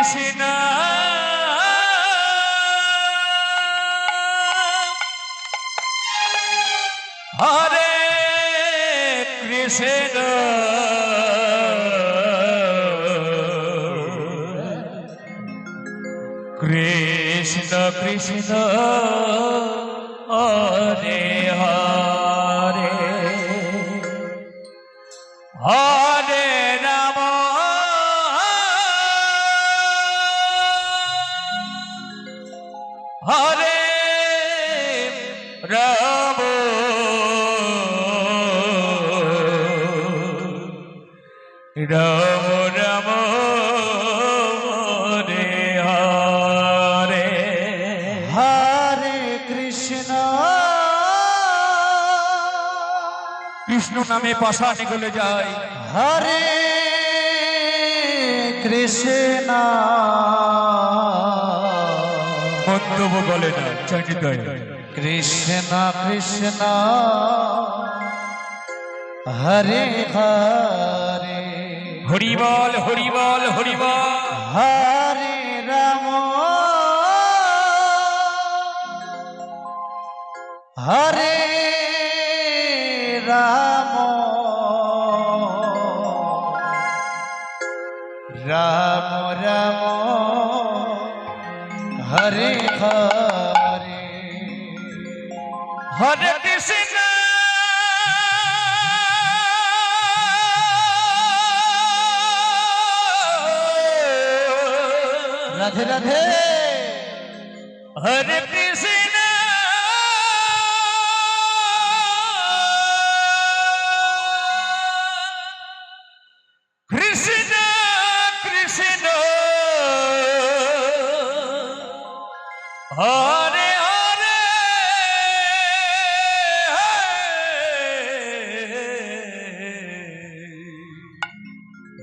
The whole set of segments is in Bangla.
কৃষ্ণ হরে কৃষ্ণ। কৃষ্ণ কৃষ্ণ হরে হরে। হরে হরে হরে। হরে কৃষ্ণ। কৃষ্ণ নামে পাশান গলে যায় হরে কৃষ্ণ। মন্তব্য বলে না চন্ডিদয় কৃষ্ণ কৃষ্ণ হরে হরে। হরিবল হরিবল হরিবল হরে রাম। হরে রাম। রাম রাম। হরে হরে রাধে রাধে। হরে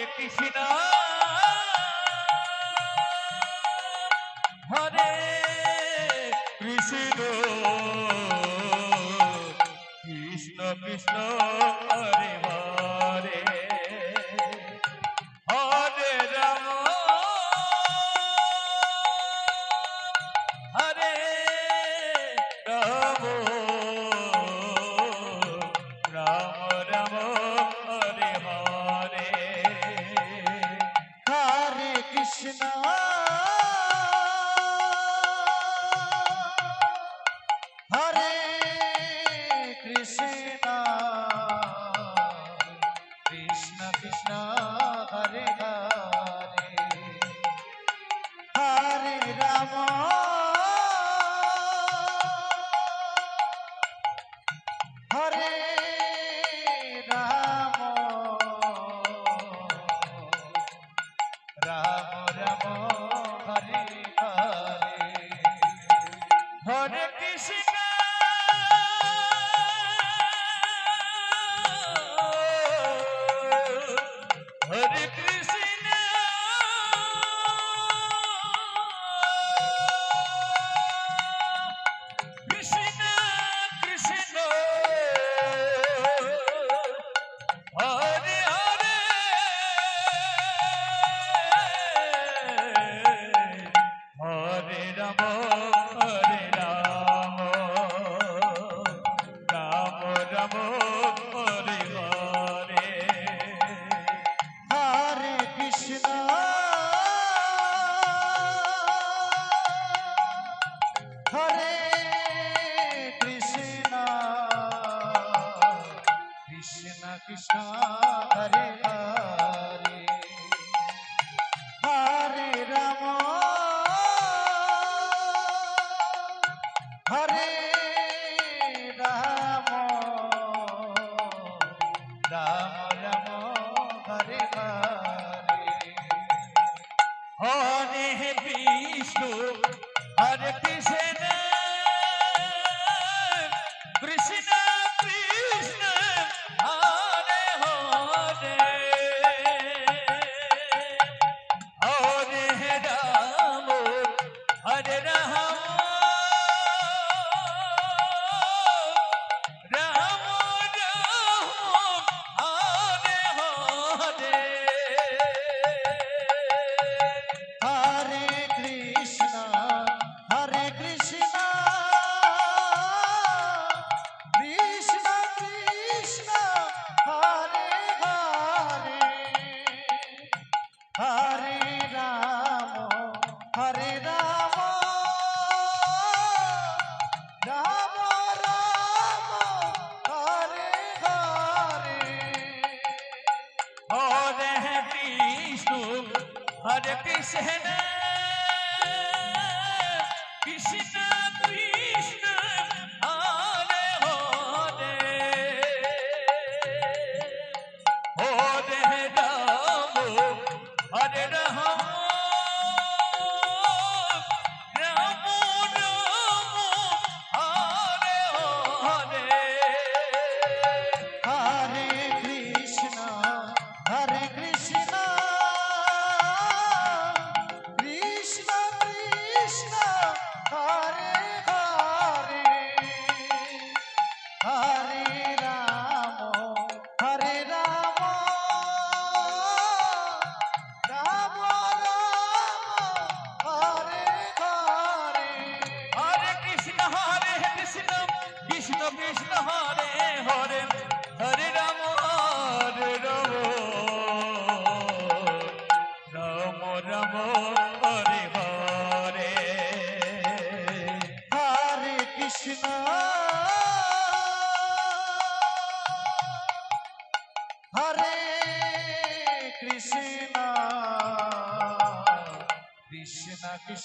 হরে কৃষ্ণ হরে কৃষ্ণ হরে কৃষ্ণ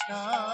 কৃষ্ণ